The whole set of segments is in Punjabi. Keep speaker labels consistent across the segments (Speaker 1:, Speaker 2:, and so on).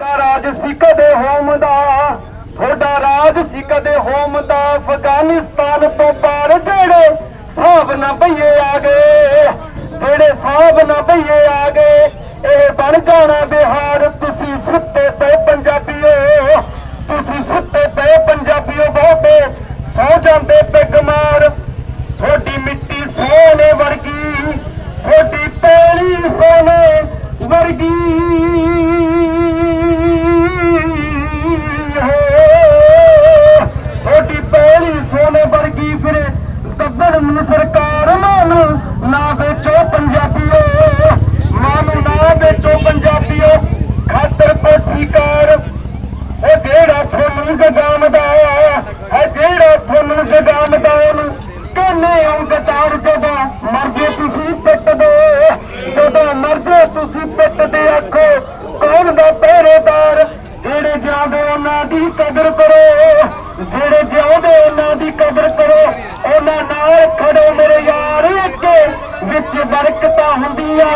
Speaker 1: ਦਾ ਰਾਜ ਸੀ ਕਦੇ ਹੋਮ ਦਾ ਤੁਹਾਡਾ ਰਾਜ ਸੀ ਕਦੇ ਹੋਮ ਦਾ ਅਫਗਾਨਿਸਤਾਨ ਤੋਂ ਪਾਰ ਜਿਹੜੇ ਸਾਬ ਨਾ ਭਈਏ ਆ ਗਏ, ਜਿਹੜੇ ਸਾਬ ਨਾ ਭਈਏ ਆ ਗਏ, ਇਹ ਬਣ ਜਾਣਾ ਬਿਹਾਰ, ਤੁਸੀਂ ਸੁੱਤੇ ਪਏ ਪੰਜਾਬੀਓ, ਤੁਸੀਂ ਸੁੱਤੇ ਪਏ ਪੰਜਾਬੀਓ ਬਹੁਤੇ, ਸੌ ਜਾਂਦੇ ਪਿਗਮਾਰ ਤੁਹਾਡੀ ਮਿੱਟੀ ਸੋਨੇ ਦੱਬੜ ਨੂੰ ਸਰਕਾਰ ਮਾਨੂੰ ਨਾ ਵੇਚੋ ਪੰਜਾਬੀਓ, ਮਾਨੂੰ ਨਾ ਵੇਚੋ ਪੰਜਾਬੀਓ, ਖਾਤਰ ਕੋਠੀਕਾਰ ਉਹ ਜਿਹੜਾ ਤੁਹਾਨੂੰ ਜਗਾਮਦਾ ਹੈ ਜਿਹੜਾ ਤੁਹਾਨੂੰ ਜਗਾਮਦਾ ਉਹਨੂੰ ਕਹਿੰਨੇ ਔਂਗਦਾਰ ਜਦੋਂ ਮਰਦੇ ਤੁਸੀਂ ਪਿੱਟ ਦੋ, ਜਦੋਂ ਮਰਦੇ ਤੁਸੀਂ ਪਿੱਟਦੇ ਆਖੋ, ਕੌਣ ਦਾ ਪਹਿਰੇਦਾਰ? ਜਿਹੜੇ ਜਿਉਂਦੇ ਉਹਨਾਂ ਦੀ ਕਦਰ ਕਰੋ, ਜਿਹੜੇ ਜਿਉਂਦੇ ਉਹਨਾਂ ਦੀ ਕਦਰ ਕਰੋ ਵਿੱਚ ਬਰਕਤਾਂ ਹੁੰਦੀਆਂ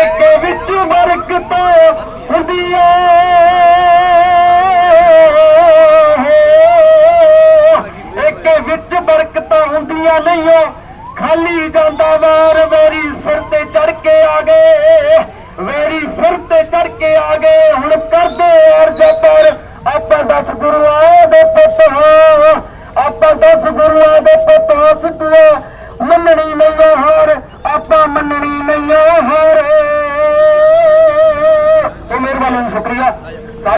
Speaker 1: ਇੱਕ ਵਿੱਚ ਬਰਕਤਾਂ ਹੁੰਦੀਆਂ ਇੱਕ ਵਿੱਚ ਬਰਕਤਾਂ ਹੁੰਦੀਆਂ ਨਹੀਂ ਖਾਲੀ ਜਾਂਦਾ ਵਾਰ ਮੇਰੀ ਸਿਰ ਤੇ ਚੜ ਕੇ ਆ ਗਏ। ਮੇਰੀ ਸਿਰ ਤੇ ਚੜ ਕੇ ਆ ਗਏ। ਹੁਣ ਕਰਦੇ ਅਰਜ਼ ਪਰ ਆਪਾਂ ਦਸ ਗੁਰੂਆਂ ਦੇ ਪੁੱਤ ਹਾਂ। ਆਪਾਂ ਦਸ ਗੁਰੂਆਂ ਦੇ ਪੁੱਤ ਹਾਂ ਸਿੱਧੂਆਂ।